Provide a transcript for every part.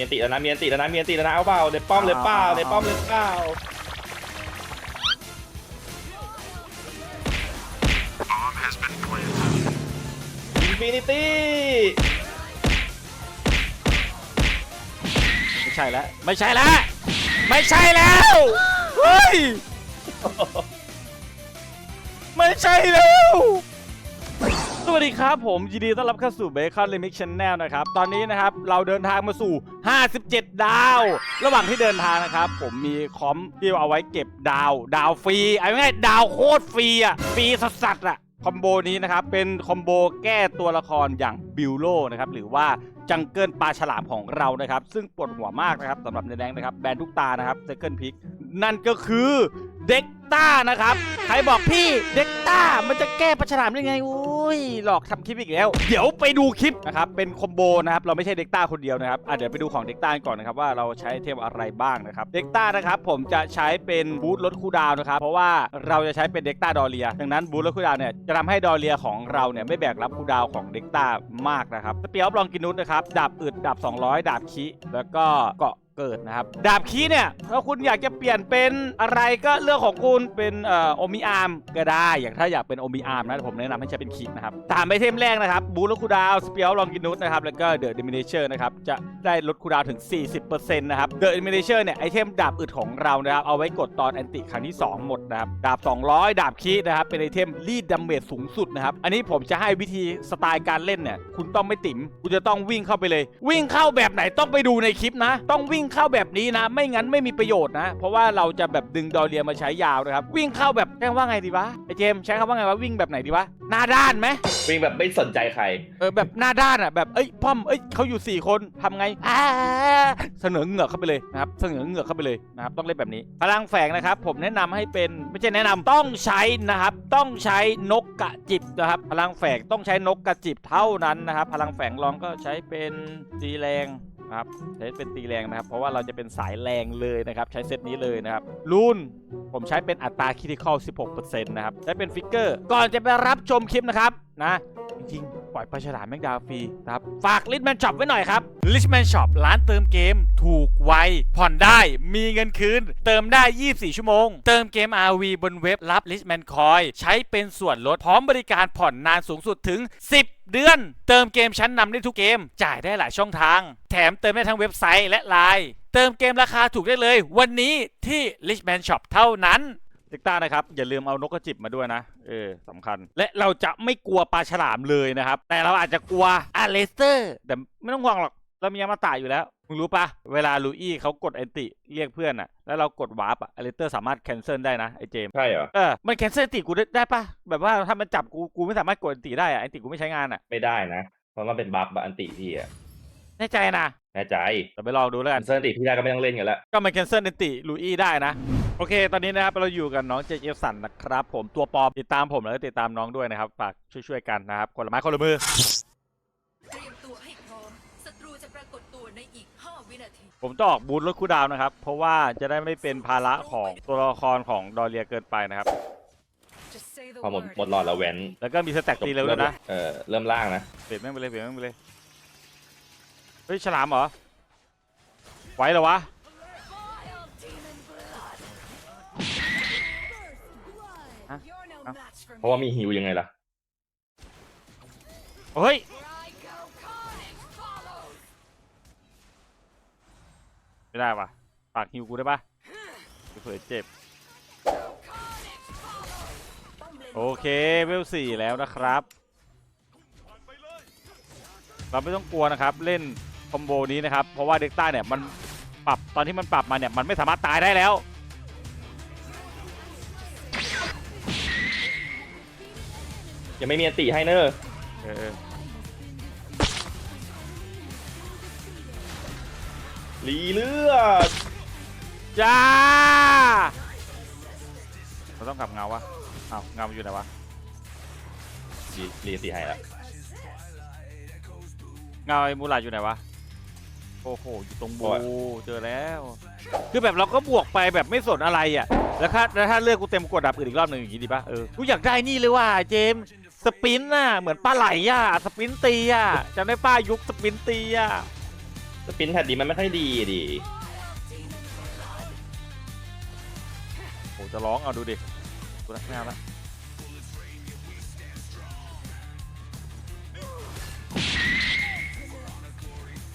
มีอันติแล้วนะมีอันติแล้วนะมีอันติแล้วนะเอาเปล่าเด็ดป้อมเลยเปล่าเด็ดป้อมเลยเปล่าอินฟินิตี้ไม่ใช่แล้วไม่ใช่แล้วไม่ใช่แล้วเฮ้ยไม่ใช่แล้ว สวัสดีครับผมยินดีต้อนรับเข้าสู่เบคอนลิมิกช n แนลนะครับ ตอนนี้นะครับเราเดินทางมาสู่ 57 ดาว ระหว่างที่เดินทางนะครับ ผมมีคอมที่เอาไว้เก็บดาว ดาวฟรีเอาง่ายดาวโคตรฟรีอะฟรีสัสๆอะคอมโบนี้นะครับ เป็นคอมโบแก้ตัวละครอย่างบิลโลนะครับ หรือว่าจังเกิลปลาฉลามของเรานะครับ ซึ่งปวดหัวมากนะครับสำหรับในแดงนะครับ แบนทุกตานะครับเซเกิลพิกนั่นก็คือเด็กต้านะครับ ใครบอกพี่เด็กต้ามันจะแก้ปลาฉลามได้ไงอุ้ ยหลอกทำคลิปอีกแล้ว เดี๋ยวไปดูคลิปนะครับ เป็นคอมโบนะครับ เราไม่ใช่เด็กต้าคนเดียวนะครับอะเดี๋ยวไปดูของเด็กต้าก่อนนะครับว่าเราใช้เทมอะไรบ้างนะครับ เด็กต้านะครับผมจะใช้เป็นบูทลดคูดาวนะครับ เพราะว่าเราจะใช้เป็นเด็กต้าดอเรีย ดังนั้นบูทลดคูดาวเนี่ยจะทำให้ดอเรียของเราเนี่ยไม่แบกรับคูดาวของเด็กต้ามากนะครับสเปียร์ลองกินนุสนะครับดาบอึดดาบ200 ดาบคิแล้วก็เกาะ เกิดนะครับ ดาบคีเนี่ยถ้าคุณอยากจะเปลี่ยนเป็นอะไรก็เรื่องของคุณเป็นเอ่อโอมิอาร์มก็ได้ อย่างถ้าอยากเป็นโอมิอาร์มนะผมแนะนำให้ใช้เป็นคีนะครับตามไอเทมแรกนะครับบูลคูดาวสเปียลลองกินุสนะครับแล้วก็เดอะดิมิเนเชอร์นะครับจะได้ลดคูดาวถึง 40%นะครับเดอะดิมิเนเชอร์เนี่ยไอเทมดาบอึดของเรานะครับเอาไว้กดตอนแอนติครั้งที่ 2 หมดนะครับดาบ 200 ดาบคีนะครับเป็นไอเทมรีดดาเมจสูงสุดนะครับอันนี้ผมจะให้วิธีสไตล์การเล่นเนี่ยคุณต้องไม่ติ๋มคุณจะต้องวิ่งเข้าไปเลย วิ่งเข้าแบบไหนต้องไปดูในคลิปนะ ต้องวิ่งเข้าแบบนี้นะ ไม่งั้นไม่มีประโยชน์นะ เพราะว่าเราจะแบบดึงดอเรียมาใช้ยาวนะครับ วิ่งเข้าแบบแจ้งว่าไงดีวะไอเจมส์ใช้คำว่าไงวะวิ่งแบบไหนดีวะหน้าด้านไหมวิ่งแบบไม่สนใจใคร เออแบบหน้าด้านอะแบบเอ้ยป้อมเอ้ยเขาอยู่4คนทำไงอ่าเสนอเหงือกเข้าไปเลยนะครับเสนอเหงือกเข้าไปเลยนะครับต้องเล่นแบบนี้พลังแฝงนะครับ ผมแนะนำให้เป็นไม่ใช่แนะนำต้องใช้นะครับ ต้องใช้นกกระจิบนะครับ พลังแฝงต้องใช้นกกระจิบเท่านั้นนะครับ พลังแฝงลองก็ใช้เป็นตีแรง นะครับใช้เป็นตีแรงนะครับ เพราะว่าเราจะเป็นสายแรงเลยนะครับ ใช้เซตนี้เลยนะครับรูนผมใช้เป็นอัตราคิติคอล16%นะครับใช้เป็นฟิกเกอร์ก่อนจะไปรับชมคลิปนะครับนะ จริงปล่อยปลาฉลามแมงดาฟรีนะครับ ฝากลิชแมนช็อปไว้หน่อยครับลิชแมนช็อปร้านเติมเกม ถูกไว ผ่อนได้มีเงินคืน เติมได้ 24 ชั่วโมง เติมเกม RV บนเว็บรับลิชแมนคอยใช้เป็นส่วนลดพร้อมบริการผ่อนนานสูงสุดถึง 10เดือน เติมเกมชั้นนำได้ทุกเกม จ่ายได้หลายช่องทาง แถมเติมได้ทั้งเว็บไซต์และไลน์เติมเกมราคาถูกได้เลย วันนี้ที่ Richman Shop เท่านั้น เด็กต้านะครับ อย่าลืมเอานกกระจิบมาด้วยนะ เออสำคัญ และเราจะไม่กลัวปลาฉลามเลยนะครับ แต่เราอาจจะกลัวอาเลสเตอร์ แต่ไม่ต้องห่วงหรอก เรามียามาตาอยู่แล้ว มึงรู้ปะเวลาลูอี้เขากดแอนติเรียกเพื่อนอะแล้วเรากดวาร์ปอะอาเลสเตอร์สามารถแคนเซิลได้นะไอเจมส์ใช่เหรอ เออ มันแคนเซิลแอนติกูได้ได้ปะแบบว่าถ้ามันจับกู กูไม่สามารถกดแอนติได้อะแอนติกูไม่ใช้งานอะไม่ได้นะ เพราะมันเป็นบัฟอันติพี่อะแน่ใจนะแน่ใจเราไปลองดูแล้วกัอันนเซอร์ติพี่ได้ก็ไม่ต้องเล่นกันแล้วก็มันแคนเซิลเนติลูอี้ได้นะ โอเค ตอนนี้นะครับเราอยู่กับน้องเจเจสันนะครับ ผมตัวปลอมติดตามผมแล้วก็ติดตามน้องด้วยนะครับฝากช่วยๆกันนะครับคนละไม้คนละมือ เตรียมตัวให้พร้อม ศัตรูจะปรากฏตัวในอีก 5 วินาที ผมจะออกบูทลดคูลดาวน์นะครับ เพราะว่าจะได้ไม่เป็นภาระของตัวละครของดอเรียเกินไปนะครับ Just say the พอหมด word หมดหลอดแล้วแว้นแล้วก็มีสแต็กตีเร็วด้วยนะเออเริ่มล่างนะเปลี่ยนแม่งไปเลยเปลี่ยนแม่งไปเลยเฮ้ยฉลามเหรอไหวเหรอวะ You're no Huh? match for เพราะว่า me มีฮิวยังไงล่ะ เฮ้ย Where I go, carnage follows ไม่ได้ว่ะฝากฮิวกูได้ปะเผื่อเจ็บป้อมเลนโอเคเวลสี่แล้วนะครับ เราไม่ต้องกลัวนะครับ เล่นคอมโบนี้นะครับ เพราะว่าเด็กต้าเนี่ยมันปรับตอนที่มันปรับมาเนี่ยมันไม่สามารถตายได้แล้ว ยังไม่มีอันติให้เนอะเออลีเลือดจ้าเราต้องกลับเงาวะอ้าวเงามันอยู่ไหนวะลีลีอันติให้แล้วเงาไอ้มูลาดอยู่ไหนวะโอ้โหอยู่ตรงบูเจอแล้ว คือแบบเราก็บวกไปแบบไม่สนอะไรอะแล้วถ้าแล้วถ้าเลือกกูเต็มกดดับอื่นอีกรอบหนึ่งอย่างงี้ดีปะเออกูอยากได้นี่เลยว่ะเจมส์ สปินน่ะเหมือนปลาไหลอะสปินตีอะจำได้ป้ายุคสปินตีอะเปินแพดดีมันไม่ค่อยดีอะดิโอ้จะร้องเอาดูดิดูนะไม่เอาละ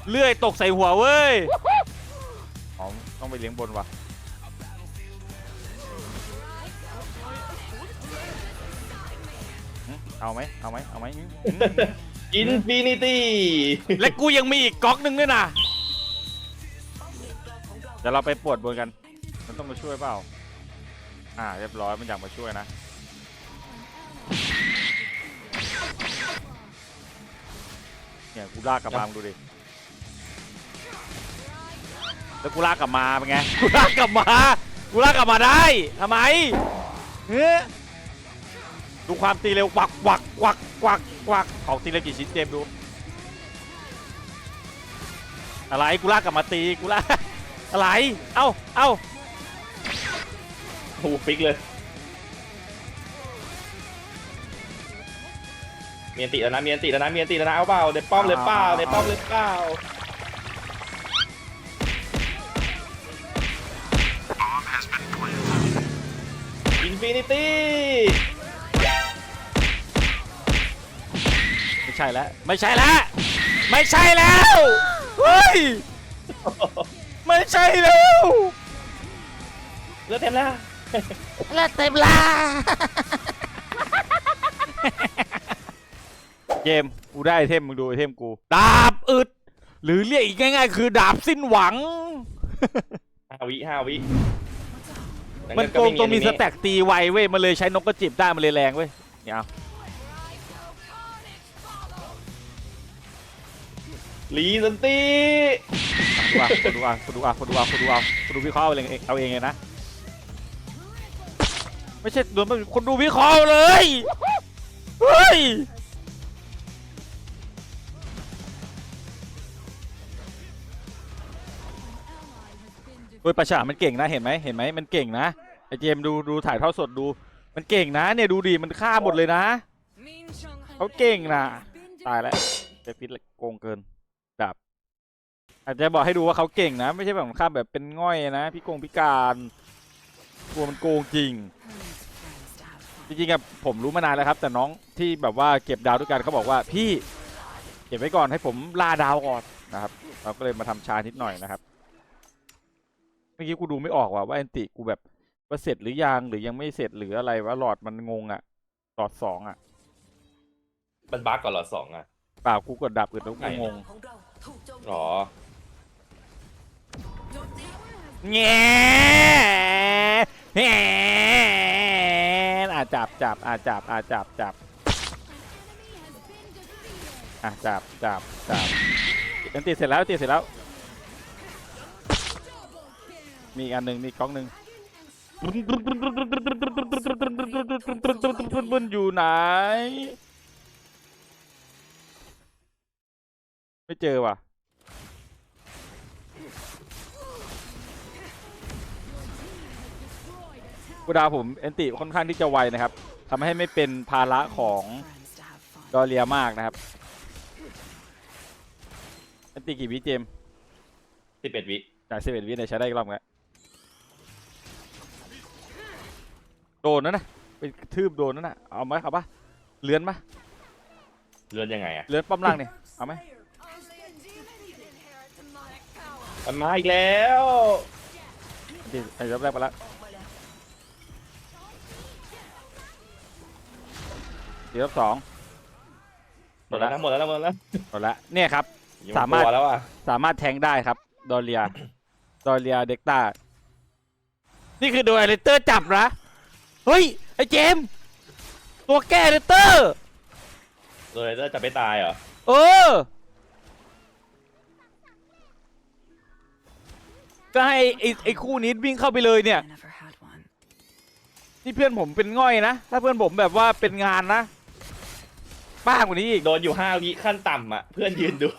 เลื่อยตกใส่หัวเว้ยอ๋อต้องไปเลี้ยงบนว่ะหึ เอาไหมเอาไหมเอาไหมหึหึหึอินฟินิตี้และกูยังมีอีกก๊อกหนึ่งด้วยนะเดี๋ยวเราไปปวดบนกัน มันต้องมาช่วยเปล่า อ่า เรียบร้อยมันอยากมาช่วยนะ เนี่ยกูลากกลับมามึงดูดิ แล้วกูลากกลับมาเป็นไง กูลากกลับมา กูลากกลับมาได้ทำไมเฮ้ย ดูความตีเร็ววักวักวักวักวักของตีเร็วกี่ชิ้นเจมดู อะไรกูลากกลับมาตีกูลากอะไร เอ้าเอ้าโอ้โหฟิกเลย เมียนติแล้วนะเมียนติแล้วนะเมียนติแล้วนะเอาเปล่าเด็ดป้อมเลยเปล่าเด็ดป้อมเลยเปล่าอินฟินิตี้ ใช่แล้วไม่ใช่แล้วไม่ใช่แล้วเฮ้ยไม่ใช่แล้วเลือดเต็มแล้วแล้วเต็มลาเกมกูได้ไอเทมมึงดูไอเทมกูดาบอึด หรือเรียกอีกง่ายๆ คือดาบสิ้นหวัง ห้าวิห้าวิมันโกงตรงมีสแต็กตีไวเว้ยมันเลยใช้นกกระจิบได้มันเลยแรงเว้ยเนี่ยเอา ลีสันตีดูอะดูอะดูอะดูอะดูอะดูวิเคราะห์เอาเองเอาเองเลยนะ ไม่ใช่โดนมันคนดูวิเคราะห์เลย เฮ้ยโอ้ยประชามันเก่งนะเห็นไหมเห็นไหมมันเก่งนะไอเจมดูดูถ่ายทอดสดดู มันเก่งนะเนี่ยดูดิมันฆ่าหมดเลยนะเขาเก่งนะตายแล้วเจฟิตโกงเกิน อาจจะบอกให้ดูว่าเขาเก่งนะ ไม่ใช่แบบฆ่าแบบเป็นง่อยนะพี่โกงพิการกลัวมันโกงจริง จริงๆอะผมรู้มานานแล้วครับ แต่น้องที่แบบว่าเก็บดาวด้วยกันเขาบอกว่าพี่เก็บไว้ก่อนให้ผมล่าดาวก่อนนะครับ เราก็เลยมาทำชานิดหน่อยนะครับเมื่อกี้กูดูไม่ออกว่ะว่าแอนติกูแบบว่าเสร็จหรือยังหรือยังไม่เสร็จหรืออะไรวะหลอดมันงงอะหลอดสองอะมันบั๊กก่อนเหรอสองอะเปล่ากูกดดับอื่นแล้วกูงงของเราถูกโจมตีหรอโจมตี แง่แง่อะจับจับอะจับอะจับจับอะจับจับจับอันติดเสร็จแล้วติดเสร็จแล้ว มีอีกอันหนึ่งมีกล้องหนึ่งอยู่ไหน ไม่เจอว่ะ กูดาวผมแอนติค่อนข้างที่จะไวนะครับทำให้ไม่เป็นภาระของดอเรียมากนะครับแอนติกี่วิเจมส์สิบเอ็ดวิจากสิบเอ็ดวิเนี่ยใช้ได้อีกรอบไงโดนนั่นนะเป็นกระทืบโดนนั่นน่ะเอาไหมครับปะเลื้อนปะเลื่อนยังไงอะเลื้อนป้อมล่างเนี่ยเอาไหมมันมาอีกแล้วแอนติไอ้รอบแรกไปละ เดี๋ยวรอบสองหมดแล้วนะหมดแล้วนะหมดแล้วนะหมดละเนี่ยครับยังสามารถ ตัวแล้วอะสามารถแทงได้ครับ ดอเรีย ดอเรียเด็กตา นี่คือโดยเลเตอร์จับนะ เฮ้ย ไอ้เจมส์ตัวแก้เลเตอร์ เลยจะไปตายเหรอเออ ก็ให้ไอ้ไอ้คู่นี้วิ่งเข้าไปเลยเนี่ยนี่เพื่อนผมเป็นง่อยนะ ถ้าเพื่อนผมแบบว่าเป็นงานนะ ป้ากว่านี้อีกโดนอยู่ห้าวิขั้นต่ำอะ เพื่อนยืนดู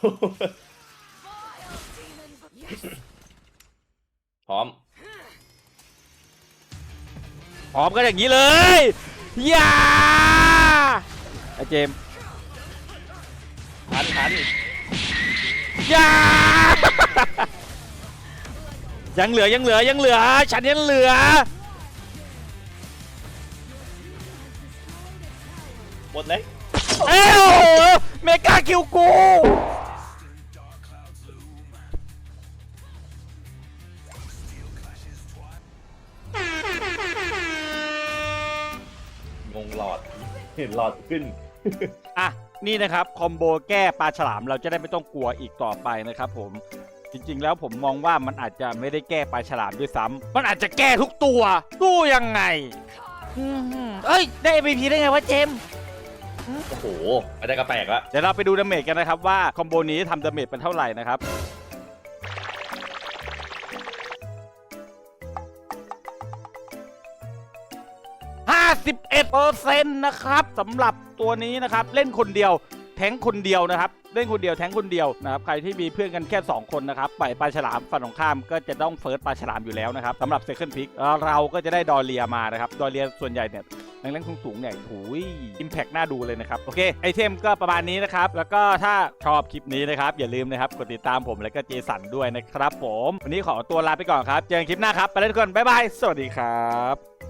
พร้อมพร้อมก็อย่างนี้เลยอย่าไอ้เจมส์ทันทันอย่า ยังเหลือยังเหลือยังเหลือ ฉันยังเหลือ หมดเลย เอ้วเมกาคิวกูงงหลอด เห็นหลอดขึ้น อะ นี่นะครับ คอมโบแก้ปลาฉลามเราจะได้ไม่ต้องกลัวอีกต่อไปนะครับผมจริง ๆ แล้วผมมองว่ามันอาจจะไม่ได้แก้ปลาฉลามด้วยซ้ำมันอาจจะแก้ทุกตัว ตู้ยังไง อืมเอ้ย ได้ MVP ได้ไงวะเจมส์ โอ้โหไปได้กระแปลกละเดี๋ยวเราไปดูดาเมจกันนะครับว่าคอมโบนี้ทำดาเมจเป็นเท่าไหร่นะครับ 51%นะครับสำหรับตัวนี้นะครับ เล่นคนเดียว แทงคนเดียวนะครับเล่นคนเดียวแทงคนเดียวนะครับใครที่มีเพื่อนกันแค่ 2 คนนะครับปปลาฉลามฝั่งตรงข้ามก็จะต้องเฟิร์สปลาฉลามอยู่แล้วนะครับสำหรับเซคันพิกเราก็จะได้ดอเรียมานะครับดอเรียส่วนใหญ่เนี่ยแรงแรงสูงๆเนี่ยหูยอิมแพกน่าดูเลยนะครับ โอเค ไอเทมก็ประมาณนี้นะครับ แล้วก็ถ้าชอบคลิปนี้นะครับ อย่าลืมนะครับ กดติดตามผมแล้วก็เจสันด้วยนะครับผม วันนี้ขอตัวลาไปก่อนครับ เจอกันคลิปหน้าครับ ไปแล้วทุกคน บ๊ายบาย สวัสดีครับ